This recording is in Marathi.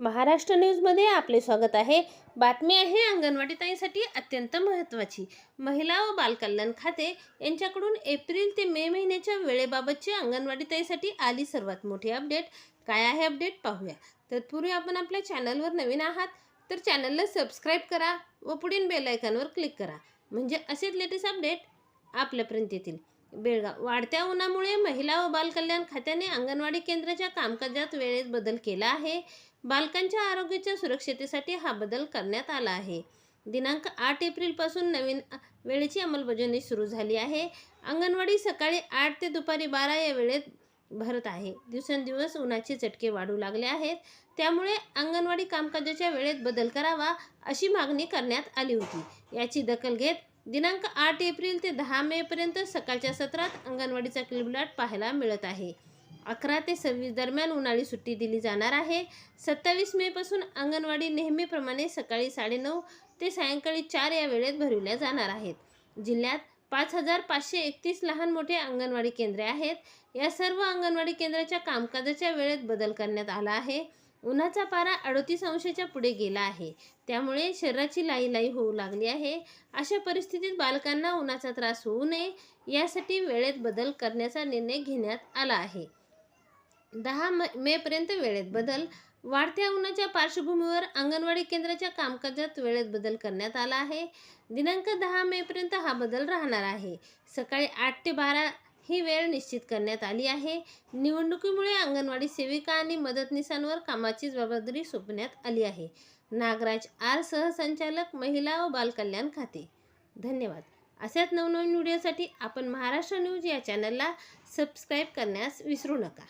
महाराष्ट्र न्यूजमध्ये आपले स्वागत आहे. बातमी आहे अंगणवाडी ताईसाठी अत्यंत महत्त्वाची. महिला व बालकल्याण खाते यांच्याकडून एप्रिल ते मे महिन्याच्या वेळेबाबतची अंगणवाडी ताईसाठी आली सर्वात मोठी अपडेट. काय आहे अपडेट पाहूया. तत्पूर्वी आपण आपल्या चॅनलवर नवीन आहात तर चॅनलला सबस्क्राईब करा व पुढील बेलायकॉनवर क्लिक करा. म्हणजे असेच लेटेस्ट अपडेट आपल्यापर्यंत येतील. बेळगाव. वाढत्या उन्हामुळे महिला व बालकल्याण खात्याने अंगणवाडी केंद्राच्या कामकाजात वेळेत बदल केला आहे. बालकांच्या आरोग्याच्या सुरक्षतेसाठी हा बदल करण्यात आला आहे. दिनांक आठ एप्रिलपासून नवीन वेळेची अंमलबजावणी सुरू झाली आहे. अंगणवाडी सकाळी आठ ते दुपारी बारा या वेळेत भरत आहे. दिवसेंदिवस उन्हाचे चटके वाढू लागले आहेत. त्यामुळे अंगणवाडी कामकाजाच्या वेळेत बदल करावा अशी मागणी करण्यात आली होती. याची दखल घेत दिनांक आठ एप्रिल ते दहा मेपर्यंत सकाळच्या सत्रात अंगणवाडीचा किलबिलाट पाहायला मिळत आहे. अकरा ते सव्वीस दरम्यान उन्हाळी सुट्टी दिली जाणार आहे. सत्तावीस मेपासून अंगणवाडी नेहमीप्रमाणे सकाळी साडेनऊ ते सायंकाळी चार या वेळेत भरविल्या जाणार आहेत. जिल्ह्यात पाच हजार पाचशे एकतीस लहान मोठे अंगणवाडी केंद्रे आहेत. या सर्व अंगणवाडी केंद्राच्या कामकाजाच्या वेळेत बदल करण्यात आला आहे. उन्हाचा पारा अडतीस अंशाच्या पुढे गेला आहे. त्यामुळे शरीराची लाई लाई होऊ लागली आहे. अशा परिस्थितीत बालकांना उन्हाचा त्रास होऊ नये यासाठी वेळेत बदल करण्याचा निर्णय घेण्यात आला आहे. दहा मे मेपर्यंत वेळेत बदल. वाढत्या उन्हाच्या पार्श्वभूमीवर अंगणवाडी केंद्राच्या कामकाजात वेळेत बदल करण्यात आला आहे. दिनांक दहा मेपर्यंत हा बदल राहणार आहे. सकाळी आठ ते बारा ही वेळ निश्चित करण्यात आली आहे. निवडणुकीमुळे अंगणवाडी सेविका आणि मदतनीसांवर कामाची जबाबदारी सोपण्यात आली आहे. नागराज आर सहसंचालक महिला व बालकल्याण खाते. धन्यवाद. अशाच नवनवीन व्हिडिओसाठी आपण महाराष्ट्र न्यूज या चॅनलला सबस्क्राईब करण्यास विसरू नका.